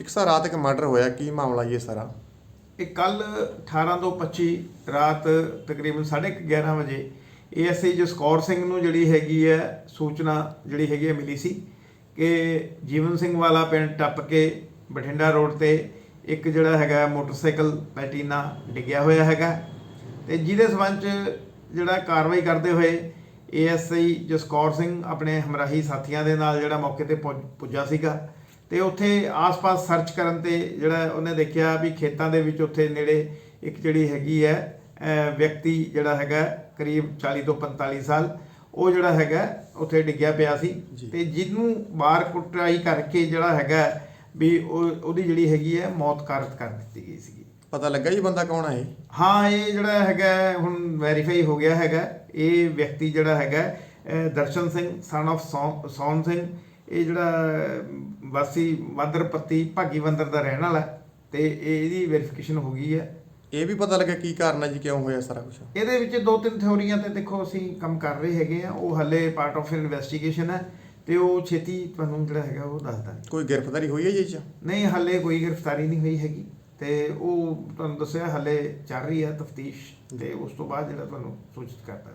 ਇੱਕ ਸਾਰਾ ਰਾਤ ਇੱਕ ਮਰਡਰ ਹੋਇਆ, ਕੀ ਮਾਮਲਾ ਜੀ ਇਹ ਸਾਰਾ? ਇਹ ਕੱਲ 18 ਤੋਂ 25 ਰਾਤ ਤਕਰੀਬਨ 11:30 ਵਜੇ ਏਐਸਆਈ ਜਸਕੌਰ ਸਿੰਘ ਨੂੰ ਜਿਹੜੀ ਹੈਗੀ ਹੈ ਸੂਚਨਾ ਜਿਹੜੀ ਹੈਗੀ ਹੈ ਮਿਲੀ ਸੀ ਕਿ ਜੀਵਨ ਸਿੰਘ ਵਾਲਾ ਪਿੰਡ ਟੱਪ ਕੇ ਬਠਿੰਡਾ ਰੋਡ ਤੇ ਇੱਕ ਜਿਹੜਾ ਹੈਗਾ ਮੋਟਰਸਾਈਕਲ ਪੈਟੀਨਾ ਡਿੱਗਿਆ ਹੋਇਆ ਹੈਗਾ ਤੇ ਜਿਹਦੇ ਸਬੰਧ ਚ ਜਿਹੜਾ ਕਾਰਵਾਈ ਕਰਦੇ ਹੋਏ ਏਐਸਆਈ ਜਸਕੌਰ ਸਿੰਘ ਆਪਣੇ ਹਮਰਾਹੀ ਸਾਥੀਆਂ ਦੇ ਨਾਲ ਜਿਹੜਾ ਮੌਕੇ ਤੇ ਪਹੁੰਚ- ਪੁੱਜਾ ਸੀਗਾ ਤੇ ਉੱਥੇ ਆਸ-ਪਾਸ ਸਰਚ ਕਰਨ ਤੇ ਜਿਹੜਾ ਉਹਨੇ ਦੇਖਿਆ ਵੀ ਖੇਤਾਂ ਦੇ ਵਿੱਚ ਉੱਥੇ ਨੇੜੇ ਇੱਕ ਜਿਹੜੀ ਹੈਗੀ ਹੈ ਵਿਅਕਤੀ ਜਿਹੜਾ ਹੈਗਾ ਕਰੀਬ 40 ਤੋਂ 45 ਸਾਲ ਉਹ ਜਿਹੜਾ ਹੈਗਾ ਉੱਥੇ ਡਿੱਗਿਆ ਪਿਆ ਸੀ। ਤੇ ਜਿਹਨੂੰ ਬਾਹਰ ਕੁੱਟਾਈ ਕਰਕੇ ਜਿਹੜਾ ਹੈਗਾ ਵੀ ਉਹ ਉਹਦੀ ਜਿਹੜੀ ਹੈਗੀ ਹੈ ਮੌਤ ਕਾਰਤ ਕਰ ਦਿੱਤੀ ਗਈ ਸੀਗੀ। ਪਤਾ ਲੱਗਾ ਜੀ ਬੰਦਾ ਕੌਣ ਹੈ ਹਾਂ ਇਹ ਜਿਹੜਾ ਹੈਗਾ ਹੁਣ ਵੈਰੀਫਾਈ ਹੋ ਗਿਆ ਹੈਗਾ ਇਹ ਵਿਅਕਤੀ ਜਿਹੜਾ ਹੈਗਾ ਦਰਸ਼ਨ ਸਿੰਘ ਸਨ ਸੌ- ਸੌਨ ਸਿੰਘ ਇਹ ਜਿਹੜਾ ਵਾਸੀ ਮੰਦਰਪੱਤੀ ਭਾਗੀਵੰਦਰ ਦਾ ਰਹਿਣ ਵਾਲਾ ਤੇ ਇਹ- ਇਹਦੀ ਵੈਰੀਫਿਕੇਸ਼ਨ ਹੋ ਗਈ ਹੈ। ਇਹ ਵੀ ਪਤਾ ਲੱਗਾ ਕੀ ਕਾਰਨ ਹੈ ਜੀ ਕਿਉਂ ਹੋਇਆ ਸਾਰਾ ਕੁਝ ਇਹਦੇ ਵਿੱਚ ਦੋ ਤਿੰਨ ਥਿਉਰੀਆਂ ਤੇ ਦੇਖੋ ਅਸੀਂ ਕੰਮ ਕਰ ਰਹੇ ਹੈਗੇ ਆ ਉਹ ਹੱਲੇ ਪਾਰਟ ਆਫ ਇਨਵੈਸਟੀਗੇਸ਼ਨ ਹੈ ਤੇ ਉਹ ਛੇਤੀ ਤੁਹਾਨੂੰ ਜਿਹੜਾ ਹੈਗਾ ਉਹ ਦੱਸਦਾ ਕੋਈ ਗ੍ਰਿਫਤਾਰੀ ਹੋਈ ਹੈ ਜੀ ਇਹ 'ਚ? ਨਹੀਂ ਹੱਲੇ ਕੋਈ ਗ੍ਰਿਫਤਾਰੀ ਨਹੀਂ ਹੋਈ ਹੈਗੀ ਤੇ ਉਹ ਤੁਹਾਨੂੰ ਦੱਸਿਆ ਹੱਲੇ ਚੱਲ ਰਹੀ ਹੈ ਤਫਤੀਸ਼ ਤੇ ਉਸ ਤੋਂ ਬਾਅਦ ਜਿਹੜਾ ਤੁਹਾਨੂੰ ਸੂਚਿਤ ਕਰਦਾ